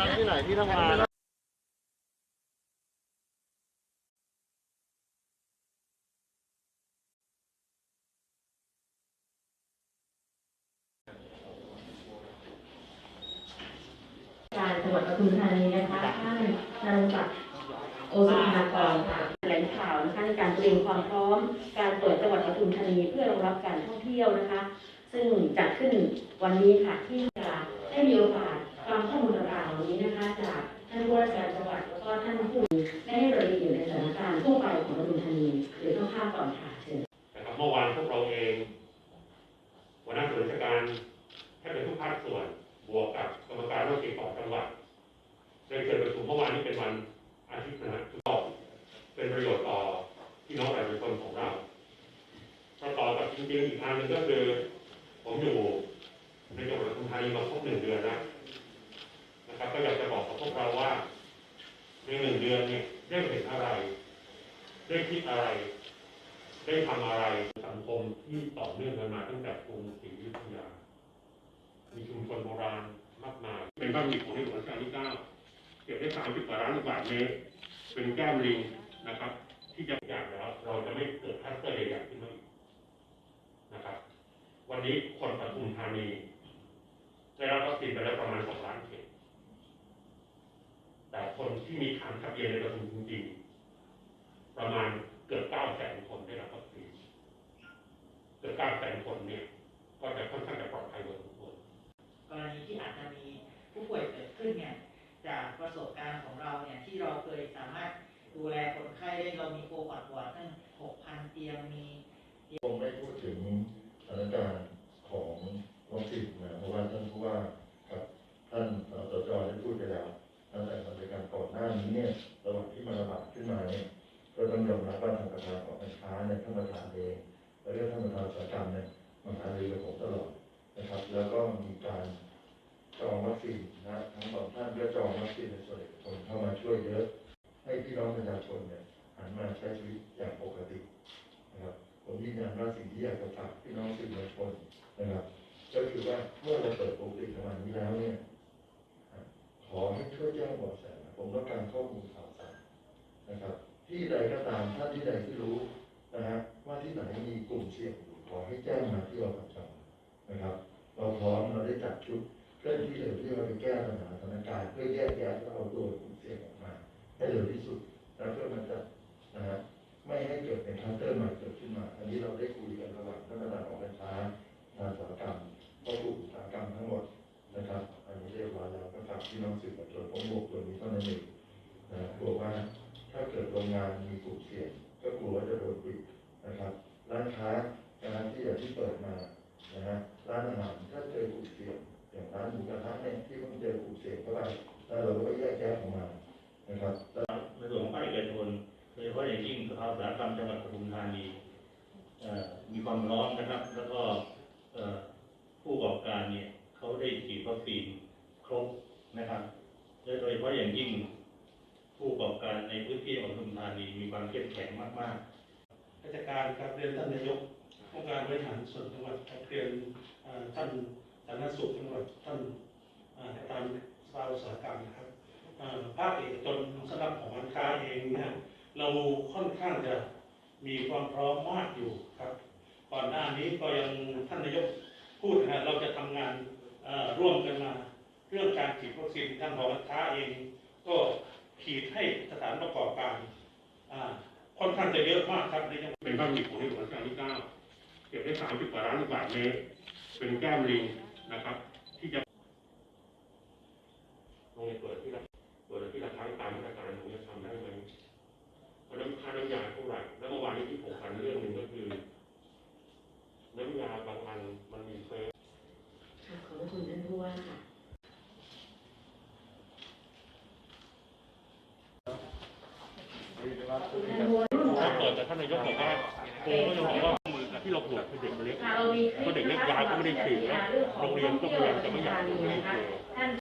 รับที่ไหนที่ทำงานการจังหวัดปทุมธานีนะคะท่านนรงศักดิ์โอสุภากรค่ะแถลงข่าวนะคะในการเตรียมความพร้อม การเปิดจังหวัดปทุมธานีเพื่อรองรับการท่องเที่ยวนะคะ ซึ่งจัดขึ้นวันนี้ค่ะที่จะได้มีโอกาสฟังข้อมูลต่าง ได้ให้รายละเอียดในสถานการณ์ทั่วไปของปทุมธานีหรือต้องภาก่อนค่ะเชิญนะครับเมื่อวานพวกเราเองหัวหน้าส่วนราชการแทบเป็นทุกภาคส่วนบวกกับกรรมการโรคติดต่อจังหวัดได้เกิดประชุมเมื่อวานนี้เป็นวันอาทิตย์นะฮะก็เป็นประโยชน์ต่อพี่น้องประชาชนของเราประกอบกับจริงๆอีกอันหนึ่งก็คือผมอยู่ในจังหวัดปทุมธานีมาครบหนึ่งเดือนแล้วนะครับ ก็อยากจะบอกกับพวกเราว่า ในหนึ่งเดือนเนี่ยได้เห็นอะไร ได้คิดอะไร ได้ทำอะไรสังคมที่ต่อเนื่องกันมาตั้งแต่กรุงศรีอยุธยา มีชุมชนโบราณมากมาย เป็นบ้านหมีของในหลวงรัชกาลที่เก้าเก็บได้สามสิบกว่าล้านลูกบาทเมตรเป็นแก้มลิงนะครับ ที่จะอยากแล้วเราจะไม่เกิดคลัสเตอร์ใหญ่ขึ้นมาอีกนะครับ วันนี้คนปทุมธานีได้รับวัคซีนไปแล้วประมาณสองล้านเข็ม คนที่มีฐานทะเบียนในปทุมจริงๆประมาณเกือบเก้าแสนคนได้รับวัคซีนเกือบเก้าแสนคนเนี่ยก็จะค่อนข้างจะปลอดภัยกว่าทุกคนกรณีที่อาจจะมีผู้ป่วยเกิดขึ้นเนี่ยจากประสบการณ์ของเราเนี่ยที่เราเคยสามารถดูแลคนไข้ได้เรามีโคพอดหัวอร์ดตั้ง 6,000 เตียงมี คงไม่พูดถึงสถานการณ์ของวัคซีนนะเพราะว่าท่านผู้ว่าครับท่านสสจได้พูดไปแล้วตั้งแต่สถานการณ์ก่อ นี้เนี่ยระหว่างที่มันระบาดขึ้นมาเนี่ยก็ต้องยอมรับว่าทางประธานของการค้าเนี่ยท่านประธานเองแล้วก็ท่านประธานอุตสาเนี่ยมาหารือกับผมตลอดนะครับ แล้วก็มีการจองวัคซีนนะทั้งสองท่านก็จองวัคซีนในส่วนเอกชนเข้ามาช่วยเยอะให้พี่น้องประชาชนเนี่ยหันมาใช้ชีวิตอย่างปกตินะครับผมยืนยันว่าสิ่งที่อยากจะฝากพี่น้องสื่อมวลชนนะครับก็คือว่าเมื่อเราเปิดปกติขนาดนี้แล้วเนี่ยขอให้ช่วยแจ้งเบาะ แสผมต้องการข้อมูลข่าวสารนะครับ ที่ใดก็ตามท่านที่ใดที่รู้นะฮะว่าที่ไหนมีกลุ่มเสี่ยงอยู่ขอให้แจ้งมาที่เราประจำนะครับ เราพร้อมเราได้จัดชุดเคลื่อนที่เร็วที่เราไปแก้ปัญหาสถานการณ์เพื่อแยกแยะและเอาตัว นั่นเองนะกลัวว่าถ้าเกิดโรงงานมีกลุ่มเสี่ยงก็กลัวว่าจะโดนปิดนะครับร้านค้าร้านที่อย่างที่เปิดมานะฮะร้านอาหารถ้าเจอกลุ่มเสี่ยงอย่างร้านหมูกระทะเนี่ยที่เพิ่งเจอกลุ่มเสี่ยงเข้าไปแล้วเราก็แยกแยะออกมานะครับในส่วนของภาคเอกชนโดยเฉพาะอย่างยิ่งสภาอุตสาหกรรมจังหวัดปทุมธานีมีความร้อมนะครับ แล้วก็ผู้ประกอบการเนี่ยเขาได้ฉีดวัคซีนครบนะครับ โดยเฉพาะอย่างยิ่งผู้ประกอบการในพื้นที่ของทุมธานีมีความเข้มแข็งมากๆราชการครับเรียนท่านนายกองค์การบริหารส่วนจังหวัดครับเรียนท่านสาธารณสุขจังหวัดท่านอ่อประธานสภาอุตสาหกรรมนะครับภาคเอกชนสำหรับของการค้าเองเนี่ยเราค่อนข้างจะมีความพร้อมมากอยู่ครับ ก่อนหน้านี้ก็ยังท่านนายกพูดนะเราจะทำงานร่วมกันมา เรื่องการฉีดวัคซีนทางของการค้าเอง ก็ฉีดให้สถานประกอบการค่อนข้างจะเยอะมากครับในจังหวัดเป็นบ้านหมีของในหลวงรัชกาลที่เก้าเก็บได้สามสิบกว่าล้านลูกบาทเมตรเป็นแก้มลิงนะครับ ที่จะโรงเรียนเปิดที่ละเปิดที่ละครั้งตามมาตรการตรงนี้ทำได้ไหมเพราะน้ำค่าน้ำยาเท่าไหร่แล้วเมื่อวานนี้ที่ผมฟันเรื่องหนึ่งก็คือ น้ำยาบางอันมันมีเฟซ ค่ะขอบพระคุณท่านผู้ว่าค่ะ ท่านผู้ว่า ถ้าเปิดแต่ ท่านนายกบอกว่าโคงก็ยังบอกว่ามือกับที่เราปลูกคือเด็กเล็กค่ะเรามีคลิปก็เด็กเล็กยาก็ไม่ได้ฉีดแล้วโรงเรียนก็พยายามจะไม่อยากให้ฉีด